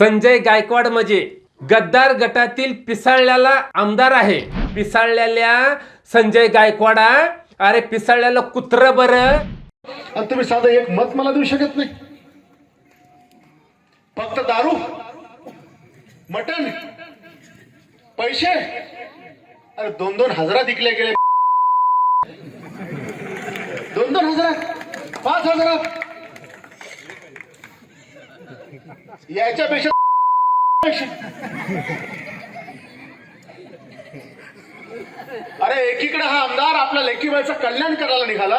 संजय गायकवाड म्हणजे गद्दार गटातील पिसाळल्याला आमदार आहे. पिसाळलेल्या संजय गायकवाडा अरे पिसाळल्याला कुत्र बर. आणि तुम्ही साधं एक मत मला देऊ शकत नाही. फक्त दारू मटन पैसे अरे दोन दोन हजारात विकले गेले. दोन दोन हजारात पाच हजारात. याच्यापेक्षा अरे एकीकडे हा आमदार आपल्या लेकीबाईचं कल्याण करायला निघाला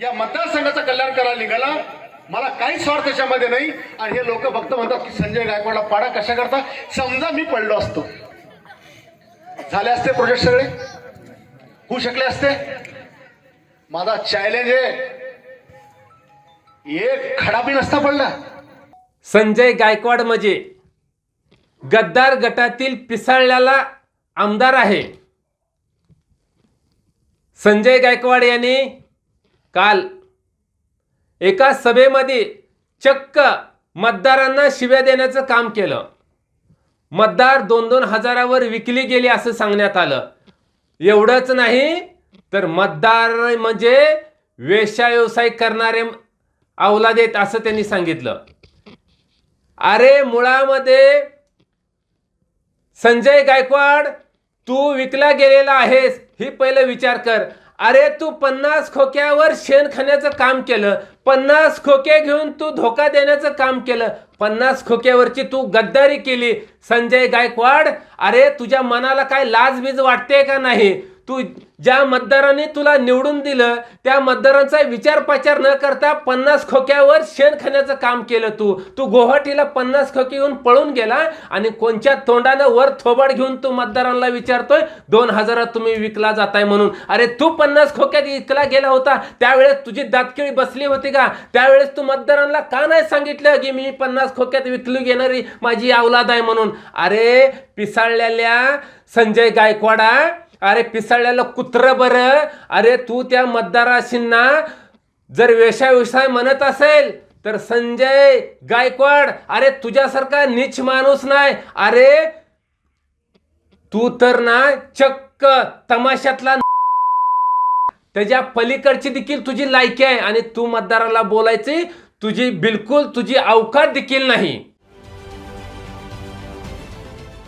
या मतदारसंघाचं कल्याण करायला निघाला. मला काही स्वार्थ त्याच्यामध्ये नाही. आणि हे लोक फक्त म्हणतात की संजय गायकवाडला पाडा कशा करता? समजा मी पडलो असतो. झाले असते प्रोजेक्ट सगळे? होऊ शकले असते? माझा चॅलेंज आहे. एक खडा बी नसता पडला. संजय गायकवाड म्हणजे गद्दार गटातील पिसाळल्याला आमदार आहे. संजय गायकवाड यांनी काल एका सभेमध्ये चक्क मतदारांना शिव्या देण्याचं काम केलं. मतदार दोन दोन हजारावर विकली गेली असं सांगण्यात आलं. एवढंच नाही तर मतदार म्हणजे वेश्या व्यवसाय करणारे अवलाद देत असं त्यांनी सांगितलं. अरे मुळामध्ये संजय गायकवाड तू विकला गेलेला आहेस ही पहिलं विचार कर. अरे तू पन्नास खोक्यावर शेण खाण्याचं काम केलं पन्नास खोके घेऊन तू धोका देण्याचं काम केलं पन्नास खोक्यावरची तू गद्दारी केली. संजय गायकवाड अरे तुझ्या मनाला काय लाजबीज वाटते का नाही? तू ज्या मतदारांनी तुला निवडून दिलं त्या मतदारांचा विचार पाचार न करता पन्नास खोक्यावर शेण खाण्याचं काम केलं तू. तू गुवाहाटीला पन्नास खोके येऊन पळून गेला आणि कोणच्या तोंडानं वर थोबाड घेऊन तू मतदारांना विचारतोय दोन हजारात तुम्ही विकला जाताय म्हणून. अरे तू पन्नास खोक्यात विकला गेला होता त्यावेळेस तुझी दातकिळी बसली होती का? त्यावेळेस तू मतदारांना का नाही सांगितलं की मी पन्नास खोक्यात विकली घेणारी माझी अवलाद आहे म्हणून? अरे पिसाळलेल्या संजय गायकवाडा अरे पिसळलेलं कुत्र बरं. अरे तू त्या मतदाराशींना जर वेशा म्हणत असेल तर संजय गायकवाड अरे तुझ्यासारखा नीच माणूस नाही. अरे तू तर ना चक्क तमाशातला त्याच्या पलीकडची देखील तुझी लायकी आहे आणि तू मतदाराला बोलायची तुझी बिलकुल तुझी अवकाश देखील नाही.